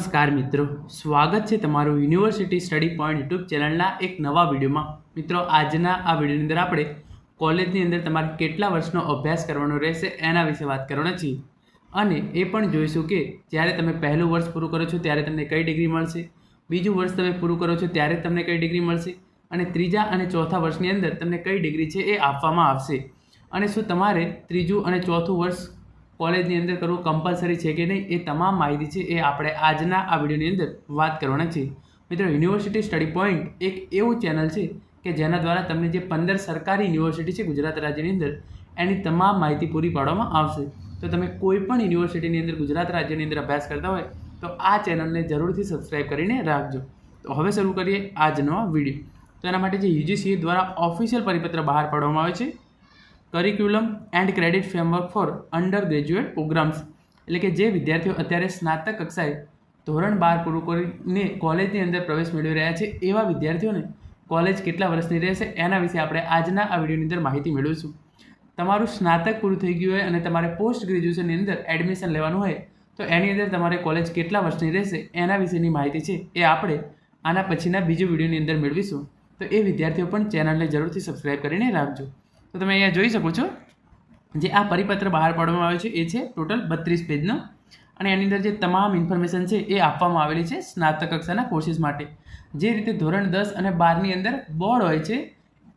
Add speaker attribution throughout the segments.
Speaker 1: નમસ્કાર મિત્રો. સ્વાગત છે તમારું યુનિવર્સિટી સ્ટડી પોઈન્ટ યુટ્યુબ ચેનલના એક નવા વિડીયોમાં. મિત્રો, આજના આ વિડીયોની અંદર આપણે કોલેજની અંદર તમારે કેટલા વર્ષનો અભ્યાસ કરવાનો રહેશે એના વિશે વાત કરવાના છીએ. અને એ પણ જોઈશું કે જ્યારે તમે પહેલું વર્ષ પૂરું કરો છો ત્યારે તમને કઈ ડિગ્રી મળશે. બીજું વર્ષ તમે પૂરું કરો છો ત્યારે તમને કઈ ડિગ્રી મળશે. અને ત્રીજા અને ચોથા વર્ષની અંદર તમને કઈ ડિગ્રી છે એ આપવામાં આવશે. અને શું તમારે ત્રીજું અને ચોથું વર્ષ કોલેજની અંદર કરવું કમ્પલસરી છે કે નહીં એ તમામ માહિતી છે એ આપણે આજના આ વિડીયોની અંદર વાત કરવાના છે મિત્રો યુનિવર્સિટી સ્ટડી પોઈન્ટ એક એવું ચેનલ છે કે જેના દ્વારા તમને જે પંદર સરકારી યુનિવર્સિટી છે ગુજરાત રાજ્યની અંદર એની તમામ માહિતી પૂરી પાડવામાં આવશે. તો તમે કોઈ પણ યુનિવર્સિટીની અંદર ગુજરાત રાજ્યની અંદર અભ્યાસ કરતા હોય તો આ ચેનલને જરૂરથી સબસ્ક્રાઈબ કરીને રાખજો. તો હવે શરૂ કરીએ આજનો વીડિયો. તો એના માટે જે યુજીસી દ્વારા ઓફિશિયલ પરિપત્ર બહાર પાડવામાં આવે છે curriculum and credit framework for undergraduate programmes એટલે કે જે વિદ્યાર્થીઓ અત્યારે સ્નાતક કક્ષાએ ધોરણ બાર પૂરું કરીને કોલેજની અંદર પ્રવેશ મેળવી રહ્યા છે, એવા વિદ્યાર્થીઓને કોલેજ કેટલા વર્ષની રહેશે, એના વિશે આપણે આજના આ વિડીયોની અંદર માહિતી મેળવીશું. તમારું સ્નાતક પૂરું થઈ ગયું હોય અને તમારે પોસ્ટ ગ્રેજ્યુએશનની અંદર એડમિશન લેવાનું હોય, તો એની અંદર તમારે કોલેજ કેટલા વર્ષની રહેશે, એના વિશેની માહિતી છે, એ આપણે આના પછીના બીજો વિડીયોની અંદર મેળવીશું. તો એ વિદ્યાર્થીઓ પણ ચેનલને જરૂરથી સબસ્ક્રાઈબ કરીને રાખજો. તો તમે અહીંયા જોઈ શકો છો જે આ પરિપત્ર બહાર પાડવામાં આવ્યો છે, એ છે ટોટલ બત્રીસ પેજનો. અને એની અંદર જે તમામ ઇન્ફોર્મેશન છે, એ આપવામાં આવેલી છે સ્નાતક કક્ષાના કોર્સિસ માટે. જે રીતે ધોરણ દસ અને બારની અંદર બોર્ડ હોય છે,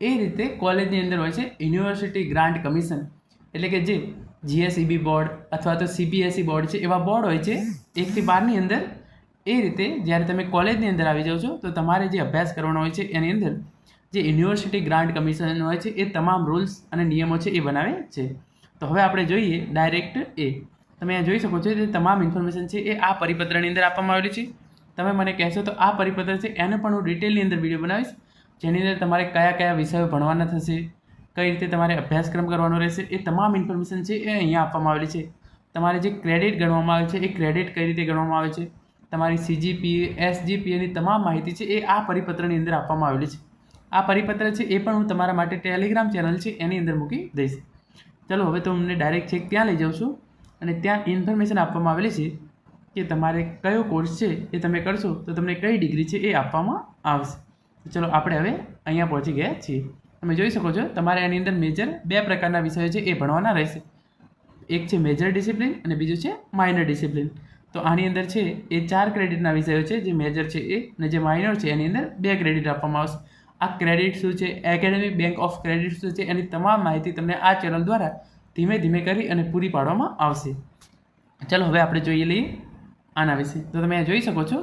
Speaker 1: એ રીતે કોલેજની અંદર હોય છે યુનિવર્સિટી ગ્રાન્ટ કમિશન. એટલે કે જે જીએસઈબી બોર્ડ અથવા તો સીબીએસઈ બોર્ડ છે, એવા બોર્ડ હોય છે એકથી બારની અંદર. એ રીતે જ્યારે તમે કોલેજની અંદર આવી જાઓ છો, તો તમારે જે અભ્યાસ કરવાનો હોય છે, એની અંદર જે યુનિવર્સિટી ગ્રાન્ટ કમિશન હોય છે, એ તમામ રૂલ્સ અને નિયમો છે એ બનાવે છે. તો હવે આપણે જોઈએ ડાયરેક્ટ એ. તમે અહીંયા જોઈ શકો છો જે તમામ ઇન્ફોર્મેશન છે એ આ પરિપત્રની અંદર આપવામાં આવેલી છે. તમે મને કહેશો તો આ પરિપત્ર છે, એને પણ હું ડિટેલની અંદર વીડિયો બનાવીશ. જેની અંદર તમારે કયા કયા વિષયો ભણવાના થશે, કઈ રીતે તમારે અભ્યાસક્રમ કરવાનો રહેશે, એ તમામ ઇન્ફોર્મેશન છે એ અહીંયા આપવામાં આવેલી છે. તમારે જે ક્રેડિટ ગણવામાં આવે છે, એ ક્રેડિટ કઈ રીતે ગણવામાં આવે છે? તમારી સીજીપીએ એસજીપીએની તમામ માહિતી છે એ આ પરિપત્રની અંદર આપવામાં આવેલી છે. આ પરિપત્ર છે એ પણ હું તમારા માટે ટેલિગ્રામ ચેનલ છે એની અંદર મૂકી દઈશ. ચલો, હવે તો અમને ડાયરેક્ટ છેક ત્યાં લઈ જાઉં છું અને ત્યાં ઇન્ફોર્મેશન આપવામાં આવેલી છે કે તમારે કયો કોર્સ છે એ તમે કરશો તો તમને કઈ ડિગ્રી છે એ આપવામાં આવશે. તો ચલો, આપણે હવે અહીંયા પહોંચી ગયા છીએ. તમે જોઈ શકો છો, તમારે એની અંદર મેજર બે પ્રકારના વિષયો છે એ ભણવાના રહેશે. એક છે મેજર ડિસિપ્લિન અને બીજું છે માઇનર ડિસિપ્લિન તો આની અંદર છે એ ચાર ક્રેડિટના વિષયો છે, જે મેજર છે એ અને જે માઇનર છે એની અંદર બે ક્રેડિટ આપવામાં આવશે. આ ક્રેડિટ શું છે? એકેડેમી બેંક ઓફ ક્રેડિટ શું છે? એની તમામ માહિતી તમને આ ચેનલ દ્વારા ધીમે ધીમે કરી અને પૂરી પાડવામાં આવશે. ચાલો, હવે આપણે જોઈએ લઈએ આના વિશે. તો તમે જોઈ શકો છો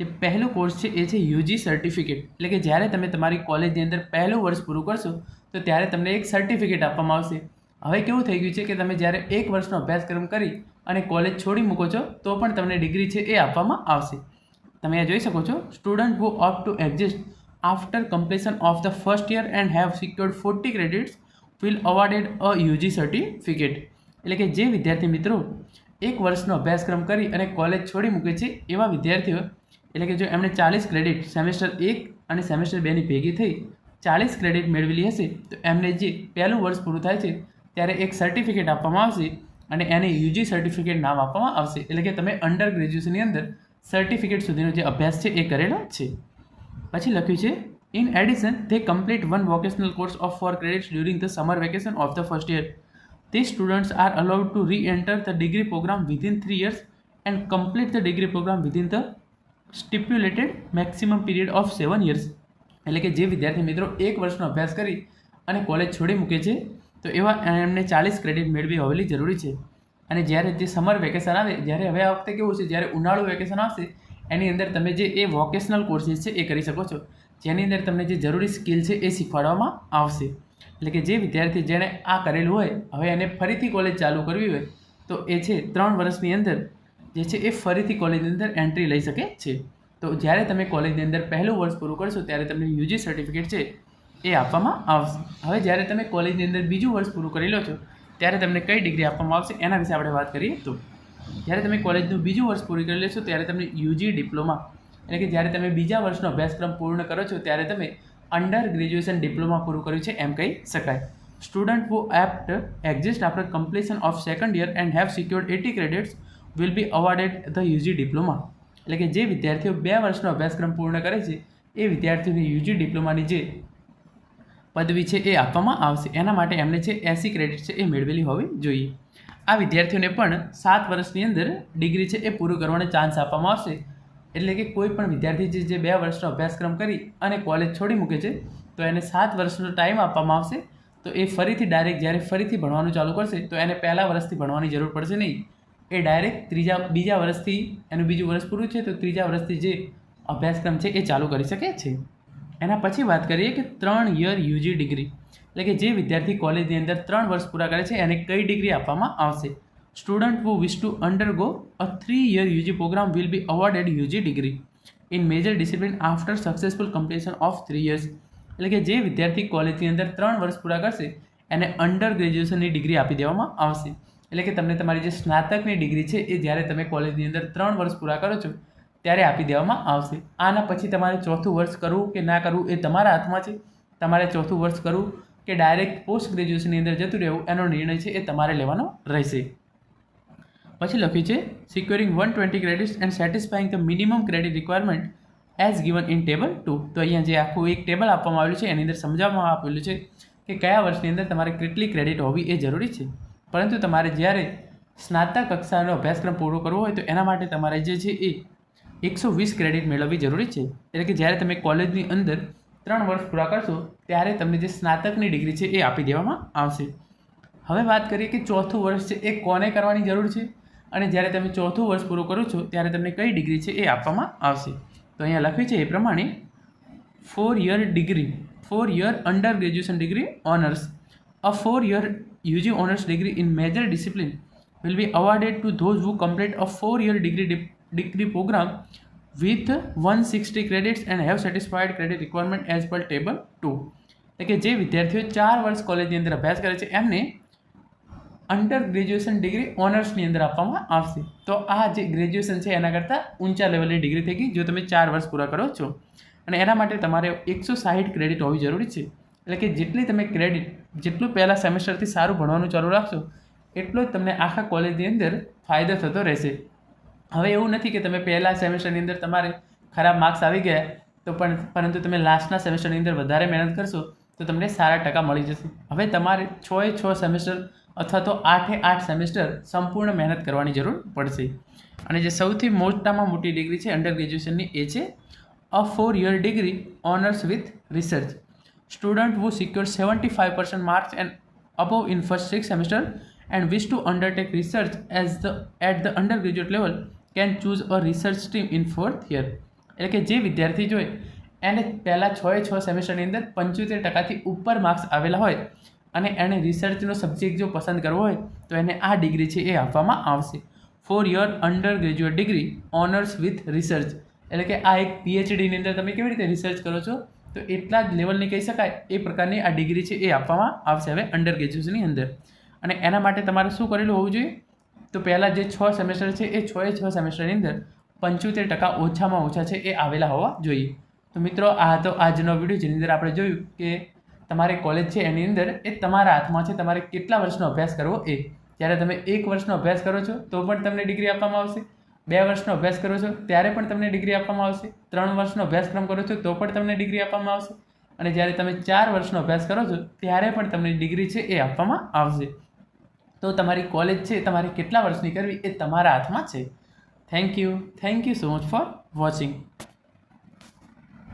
Speaker 1: જે પહેલું કોર્સ છે એ છે યુજી સર્ટિફિકેટ એટલે કે જ્યારે તમે તમારી કોલેજની અંદર પહેલું વર્ષ પૂરું કરશો, તો ત્યારે તમને એક સર્ટિફિકેટ આપવામાં આવશે. હવે કેવું થઈ ગયું છે કે તમે જ્યારે એક વર્ષનો અભ્યાસક્રમ કરી અને કોલેજ છોડી મૂકો છો, તો પણ તમને ડિગ્રી છે એ આપવામાં આવશે. તમે આ જોઈ શકો છો student who opt to exit after completion of the first year and have secured 40 credits, will awarded a UG certificate. એટલે કે જે વિદ્યાર્થી મિત્રો, એક વર્ષનો અભ્યાસક્રમ કરી અને કોલેજ છોડી મૂકે છે, એવા વિદ્યાર્થીઓ, એટલે કે જો એમણે ચાલીસ ક્રેડિટ સેમેસ્ટર એક અને સેમેસ્ટર બેની ભેગી થઈ, ચાલીસ ક્રેડિટ મેળવેલી હશે, તો એમને જે પહેલું વર્ષ પૂરું થાય છે, ત્યારે એક સર્ટિફિકેટ આપવામાં આવશે અને એને યુજી સર્ટિફિકેટ નામ આપવામાં આવશે. એટલે કે તમે અંડર ગ્રેજ્યુએશનની અંદર સર્ટિફિકેટ સુધીનો જે અભ્યાસ છે, એ કરેલો છે. પછી લખ્યું છે in addition they complete one vocational course of four credits during the summer vacation of the first year these students are allowed to re-enter the degree program within three years and complete the degree program within the stipulated maximum period of seven years એટલે કે જે વિદ્યાર્થી મિત્રો એક વર્ષનો અભ્યાસ કરી અને કોલેજ છોડી મૂકે છે તો એવા એમને ચાલીસ ક્રેડિટ મેળવી હોવેલી જરૂરી છે અને જ્યારે જે સમર વેકેશન આવે જ્યારે હવે આ વખતે કેવું છે જ્યારે ઉનાળુ વેકેશન આવશે એની અંદર તમે જે એ વોકેશનલ કોર્સીસ છે એ કરી શકો છો. જેની અંદર તમને જે જરૂરી સ્કિલ છે એ શીખવાડવામાં આવશે. એટલે કે જે વિદ્યાર્થી જેણે આ કરેલું હોય, હવે એને ફરીથી કોલેજ ચાલુ કરવી હોય, તો એ છે ત્રણ વર્ષની અંદર જે છે એ ફરીથી કોલેજની અંદર એન્ટ્રી લઈ શકે છે. તો જ્યારે તમે કોલેજની અંદર પહેલું વર્ષ પૂરું કરશો, ત્યારે તમને યુજી સર્ટિફિકેટ છે એ આપવામાં આવશે. હવે જ્યારે તમે કોલેજની અંદર બીજું વર્ષ પૂરું કરી લો છો, ત્યારે તમને કઈ ડિગ્રી આપવામાં આવશે એના વિશે આપણે વાત કરીએ તો. જ્યારે તમે કોલેજનું બીજું વર્ષ પૂરું કરી લેશો, ત્યારે તમને યુજી ડિપ્લોમા એટલે કે જ્યારે તમે બીજા વર્ષનો અભ્યાસક્રમ પૂર્ણ કરો છો, ત્યારે તમે અંડર ગ્રેજ્યુએશન ડિપ્લોમા પૂરું કર્યું છે એમ કહી શકાય. Student who opt exit after completion of second year and have secured eighty credits will be awarded the UG diploma એટલે કે જે વિદ્યાર્થીઓ બે વર્ષનો અભ્યાસક્રમ પૂર્ણ કરે છે, એ વિદ્યાર્થીઓને યુજી ડિપ્લોમાની જે પદવી છે એ આપવામાં આવશે. એના માટે એમને છે એસી ક્રેડિટ છે એ મેળવેલી હોવી જોઈએ. આ વિદ્યાર્થીઓને પણ સાત વર્ષની અંદર ડિગ્રી છે એ પૂરું કરવાનો ચાન્સ આપવામાં આવશે. એટલે કે કોઈ પણ વિદ્યાર્થી જે જે બે વર્ષનો અભ્યાસક્રમ કરી અને કોલેજ છોડી મૂકે છે, તો એને સાત વર્ષનો ટાઈમ આપવામાં આવશે. તો એ ફરીથી ડાયરેક્ટ જ્યારે ફરીથી ભણવાનું ચાલુ કરશે, તો એને પહેલાં વર્ષથી ભણવાની જરૂર પડશે નહીં. એ ડાયરેક્ટ ત્રીજા બીજા વર્ષથી એનું બીજું વર્ષ પૂરું છે, તો ત્રીજા વર્ષથી જે અભ્યાસક્રમ છે એ ચાલુ કરી શકે છે. એના પછી વાત કરીએ કે ત્રણ યર યુજી ડિગ્રી એટલે કે જે વિદ્યાર્થી કોલેજની અંદર ત્રણ વર્ષ પૂરા કરે છે, એને કઈ ડિગ્રી આપવામાં આવશે? Student who wish to undergo a three year UG programme will be awarded UG degree in major discipline after successful completion of three years એટલે કે જે વિદ્યાર્થી કોલેજની અંદર ત્રણ વર્ષ પૂરા કરશે, એને અંડર ગ્રેજ્યુએશનની ડિગ્રી આપી દેવામાં આવશે. એટલે કે તમને તમારી જે સ્નાતકની ડિગ્રી છે, એ જ્યારે તમે કોલેજની અંદર ત્રણ વર્ષ પૂરા કરો છો, ત્યારે આપી દેવામાં આવશે. આના પછી તમારે ચોથું વર્ષ કરવું કે ના કરવું એ તમારા હાથમાં છે. તમારે ચોથું વર્ષ કરવું કે ડાયરેક્ટ પોસ્ટ ગ્રેજ્યુએશનની અંદર જતું રહેવું, એનો નિર્ણય છે એ તમારે લેવાનો રહેશે. પછી લખ્યું છે securing one twenty credits and satisfying the minimum credit requirement as given in table two તો અહીંયા જે આખું એક ટેબલ આપવામાં આવેલું છે, એની અંદર સમજાવવામાં આપેલું છે કે કયા વર્ષની અંદર તમારે કેટલી ક્રેડિટ હોવી એ જરૂરી છે. પરંતુ તમારે જ્યારે સ્નાતક કક્ષાનો અભ્યાસક્રમ પૂરો કરવો હોય તો એના માટે તમારે જે છે એ એકસો વીસ ક્રેડિટ મેળવવી જરૂરી છે. એટલે કે જ્યારે તમે કોલેજની અંદર ત્રણ વર્ષ પૂરા કરશો ત્યારે તમને જે સ્નાતકની ડિગ્રી છે એ આપી દેવામાં આવશે. હવે વાત કરીએ કે ચોથું વર્ષ છે એ કોને કરવાની જરૂર છે? અને જ્યારે તમે ચોથું વર્ષ પૂરું કરો છો, ત્યારે તમને કઈ ડિગ્રી છે એ આપવામાં આવશે? તો અહીંયા લખ્યું છે એ પ્રમાણે four year degree four year undergraduation degree honours a four year UG honours degree in major discipline will be awarded to those who complete a four year degree degree programme with 160 credits and have satisfied credit requirement as per table 2 એટલે કે જે વિદ્યાર્થીઓ ચાર વર્ષ કોલેજની અંદર અભ્યાસ કરે છે, એમને અંડર ગ્રેજ્યુએશન ડિગ્રી ઓનર્સની અંદર આપવામાં આવશે. તો આ જે ગ્રેજ્યુએશન છે, એના કરતાં ઊંચા લેવલની ડિગ્રી થઈ ગઈ, જો તમે ચાર વર્ષ પૂરા કરો છો. અને એના માટે તમારે એકસો સાહીઠ ક્રેડિટ હોવી જરૂરી છે. એટલે કે જેટલી તમે ક્રેડિટ જેટલું પહેલાં સેમેસ્ટરથી સારું ભણવાનું ચાલુ રાખશો, એટલો જ તમને આખા કોલેજની અંદર ફાયદો થતો રહેશે. હવે એવું નથી કે તમે પહેલા સેમેસ્ટરની અંદર તમારે ખરાબ માર્ક્સ આવી ગયા, તો પણ પરંતુ તમે લાસ્ટના સેમેસ્ટરની અંદર વધારે મહેનત કરશો, તો તમને સારા ટકા મળી જશે. હવે તમારે છ એ છ સેમેસ્ટર અથવા તો આઠે આઠ સેમેસ્ટર સંપૂર્ણ મહેનત કરવાની જરૂર પડશે. અને જે સૌથી મોટામાં મોટી ડિગ્રી છે અંડર ગ્રેજ્યુએશનની એ છે a four year degree honours with research student who secure 75% marks and above in first six semester and wish to research as the at the undergraduate level can choose a research stream in fourth year. એટલે કે જે વિદ્યાર્થી જોઈએ એને પહેલાં છ એ છ સેમેસ્ટરની અંદર પંચોતેર ટકાથી ઉપર માર્ક્સ આવેલા હોય અને એણે રિસર્ચનો સબ્જેક્ટ જો પસંદ કરવો હોય, તો એને આ ડિગ્રી છે એ આપવામાં આવશે. Four year undergraduate degree honours with research એટલે કે આ એક પીએચડીની અંદર તમે કેવી રીતે રિસર્ચ કરો છો, તો એટલા જ લેવલની કહી શકાય, એ પ્રકારની આ ડિગ્રી છે એ આપવામાં આવશે હવે અંડર ગ્રેજ્યુએશનની અંદર. અને એના માટે તમારે શું કરેલું હોવું જોઈએ? તો પહેલાં જે છ સેમેસ્ટર છે, એ છ એ છ સેમેસ્ટરની અંદર પંચોતેર ટકા ઓછામાં ઓછા છે એ આવેલા હોવા જોઈએ. તો મિત્રો, આ હતો આજનો વીડિયો જેની અંદર આપણે જોયું કે તમારે કોલેજ છે એની અંદર એ તમારા હાથમાં છે, તમારે કેટલા વર્ષનો અભ્યાસ કરવો એ. જ્યારે તમે એક વર્ષનો અભ્યાસ કરો છો, તો પણ તમને ડિગ્રી આપવામાં આવશે. બે વર્ષનો અભ્યાસ કરો છો, ત્યારે પણ તમને ડિગ્રી આપવામાં આવશે. ત્રણ વર્ષનો અભ્યાસક્રમ કરો છો, તો પણ તમને ડિગ્રી આપવામાં આવશે. અને જ્યારે તમે ચાર વર્ષનો અભ્યાસ કરો છો, ત્યારે પણ તમને ડિગ્રી છે એ આપવામાં આવશે. તો તમારી કોલેજ છે, તમારે કેટલા વર્ષની કરવી એ તમારા હાથમાં છે. Thank you thank you so much for watching